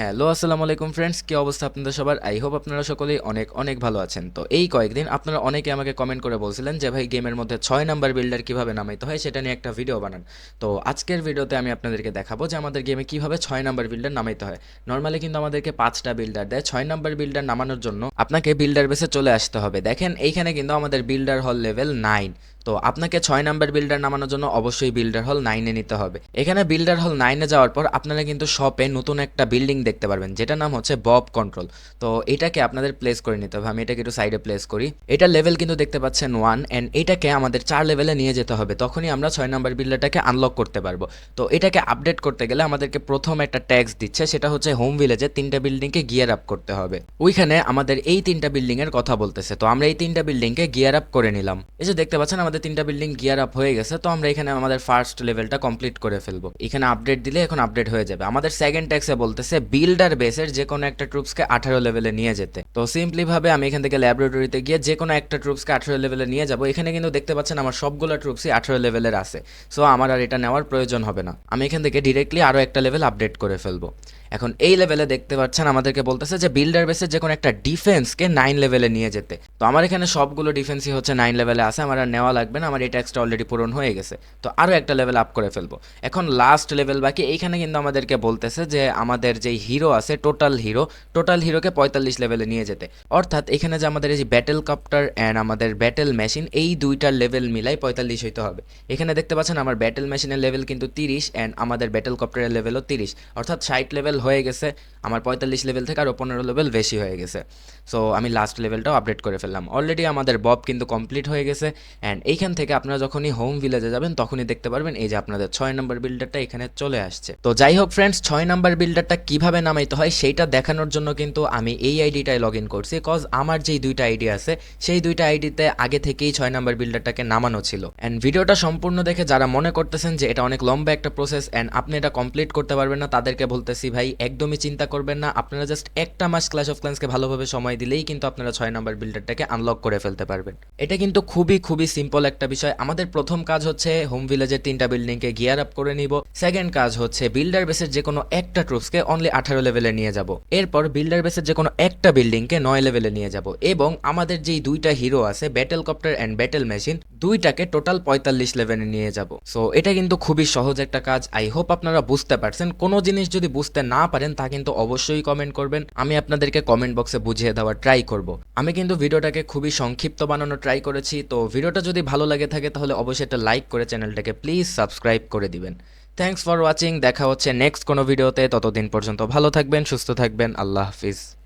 Hello, আসসালামু আলাইকুম friends কি অবস্থা আপনাদের সবার? আই হোপ আপনারা সকলেই অনেক অনেক ভালো আছেন। তো এই কয়েকদিন আপনারা অনেকে আমাকে কমেন্ট করে বলছিলেন যে, ভাই গেমের মধ্যে ছয় নাম্বার বিল্ডার কীভাবে নামাইতে হয় সেটা নিয়ে একটা ভিডিও বানান। তো আজকের ভিডিওতে আমি আপনাদেরকে দেখাবো যে, আমাদের গেমে কীভাবে ছয় নাম্বার বিল্ডার নামাইতে হয়। নর্মালি কিন্তু আমাদেরকে পাঁচটা বিল্ডার দেয়। ছয় নাম্বার বিল্ডার নামানোর জন্য আপনাকে বিল্ডার বেসে চলে আসতে হবে। দেখেন, এইখানে কিন্তু আমাদের বিল্ডার হল লেভেল নাইন তো আপনাকে ছয় নাম্বার বিল্ডার নামানোর জন্য অবশ্যই বিল্ডার হল নাইনে নিতে হবে। এখানে বিল্ডার হল নাইনে যাওয়ার পর আপনারা কিন্তু শপে নতুন একটা বিল্ডিং দেখতে পারবেন যেটা নাম হচ্ছে বব কন্ট্রোল তো এটাকে আপনাদের প্লেস করে নিতে হবে, আমি এটাকে একটু সাইডে প্লেস করি। এটা লেভেল কিন্তু দেখতে পাচ্ছেন ওয়ান অ্যান্ড এটাকে আমাদের চার লেভেলে নিয়ে যেতে হবে, তখনই আমরা ছয় নাম্বার বিল্ডারটাকে আনলক করতে পারব। তো এটাকে আপডেট করতে গেলে আমাদেরকে প্রথম একটা ট্যাক্স দিচ্ছে, সেটা হচ্ছে হোম ভিলেজে তিনটা বিল্ডিংকে গিয়ার আপ করতে হবে। ওইখানে আমাদের এই তিনটা বিল্ডিং এর কথা বলতেছে, তো আমরা এই তিনটা বিল্ডিংকে গিয়ার আপ করে নিলাম। এই যে দেখতে পাচ্ছেন, আমাদের তিনটা বিল্ডিং গিয়ার আপ হয়ে গেছে, তো আমরা এখানে আমাদের ফার্স্ট লেভেলটা কমপ্লিট করে ফেলব। এখানে আপডেট দিলে এখন আপডেট হয়ে যাবে। আমাদের সেকেন্ড ট্যাক্সে বলতেছে বিল্ডার বেসের যে কোনো একটা ট্রুপসকে আঠারো লেভেলে নিয়ে যেতে। তো সিম্পলি ভাবে আমি এখান থেকে ল্যাবরেটরিতে গিয়ে যে কোনো একটা ট্রুপসকে আঠারো লেভেলে নিয়ে যাব। এখানে কিন্তু দেখতে পাচ্ছেন আমার সবগুলো ট্রুপসই আঠারো লেভেলের আছে। সো আমার আর এটা নেওয়ার প্রয়োজন হবে না। আমি এখান থেকে ডিরেক্টলি আরও একটা লেভেল আপডেট করে ফেলব। এখন এই লেভেলে দেখতে পাচ্ছেন, আমাদেরকে বলতেছে যে বিল্ডার বেসের যে কোনো একটা ডিফেন্সকে নাইন লেভেলে নিয়ে যেতে। তো আমার এখানে সবগুলো ডিফেন্সই হচ্ছে নাইন লেভেলে আছে, আমার আর নেওয়া লাগবে না, আমার এই ট্যাক্সটা অলরেডি পূরণ হয়ে গেছে। তো আরও একটা লেভেল আপ করে ফেলব। এখন লাস্ট লেভেল বাকি, এইখানে কিন্তু আমাদেরকে বলতেছে যে আমাদের যে হিরো আছে টোটাল হিরো টোটাল হিরোকে পঁয়তাল্লিশ লেভেলে নিয়ে যেতে। অর্থাৎ এখানে যে আমাদের এই যে ব্যাটেল কপ্টার অ্যান্ড আমাদের ব্যাটেল মেশিন এই দুইটার লেভেল মিলাই পঁয়তাল্লিশ হইতে হবে। এখানে দেখতে পাচ্ছেন, আমার ব্যাটেল মেশিনের লেভেল কিন্তু তিরিশ অ্যান্ড আমাদের ব্যাটেল কপ্টারের লেভেলও তিরিশ। অর্থাৎ ষাট লেভেল হয়ে গেছে। আমার পঁয়তাল্লিশ লেভেল থেকে আরও পনেরো লেভেল বেশি হয়ে গেছে। সো আমি লাস্ট লেভেলটাও আপডেট করে ফেললাম। অলরেডি আমাদের বব কিন্তু কমপ্লিট হয়ে গেছে। অ্যান্ড এইখান থেকে আপনারা যখনই হোম ভিলেজে যাবেন, তখনই দেখতে পারবেন এই যে আপনাদের ছয় নম্বর বিল্ডারটা এখানে চলে আসছে। তো যাই হোক ফ্রেন্ডস ছয় নম্বর বিল্ডারটা কীভাবে নামাইতে হয় সেইটা দেখানোর জন্য কিন্তু আমি এই আইডিটায় লগ ইন করছি। কজ আমার যেই দুইটা আইডি আছে, সেই দুইটা আইডিতে আগে থেকেই ছয় নম্বর বিল্ডারটাকে নামানো ছিল। অ্যান্ড ভিডিওটা সম্পূর্ণ দেখে যারা মনে করতেছেন যে এটা অনেক লম্বা একটা প্রসেস অ্যান্ড আপনি এটা কমপ্লিট করতে পারবেন না, তাদেরকে বলতেছি ভাই একদমই চিন্তা করবেন না। আপনারা জাস্ট একটা মাস ক্লাস অফ ক্লান্সকে ভালোভাবে সময় দিলেই কিন্তু আপনারা ছয় নম্বর বিল্ডারটাকে আনলক করে ফেলতে পারবেন। এটা কিন্তু খুবই খুবই সিম্পল একটা বিষয়। আমাদের প্রথম কাজ হচ্ছে হোম ভিলেজের তিনটা বিল্ডিংকে গিয়ার আপ করে নিব। সেকেন্ড কাজ হচ্ছে বিল্ডার বেসের যে কোনো একটা ট্রুপসকে অনলি আঠারো লেভেলে নিয়ে যাব। এরপর বিল্ডার বেসের যে কোনো একটা বিল্ডিংকে নয় লেভেলে নিয়ে যাব। এবং আমাদের যেই দুইটা হিরো আছে battle copter and battle machine দুইটাকে টোটাল পঁয়তাল্লিশ লেভেলে নিয়ে যাব। সো এটা কিন্তু খুবই সহজ একটা কাজ। আই হোপ আপনারা বুঝতে পারছেন। কোনো জিনিস যদি বুঝতে না পারেন, তা কিন্তু অবশ্যই কমেন্ট করবেন। আমি আপনাদেরকে কমেন্ট বক্সে বুঝিয়ে দেওয়ার ট্রাই করব। আমি কিন্তু ভিডিওটাকে খুবই সংক্ষিপ্ত বানানোর ট্রাই করেছি। তো, ভিডিওটা যদি ভালো লাগে থাকে, তাহলে অবশ্যই একটা লাইক করে চ্যানেলটাকে প্লিজ সাবস্ক্রাইব করে দিবেন। থ্যাংকস ফর ওয়াচিং দেখা হচ্ছে নেক্সট কোনো ভিডিওতে ততদিন পর্যন্ত ভালো থাকবেন, সুস্থ থাকবেন। আল্লাহ হাফিজ।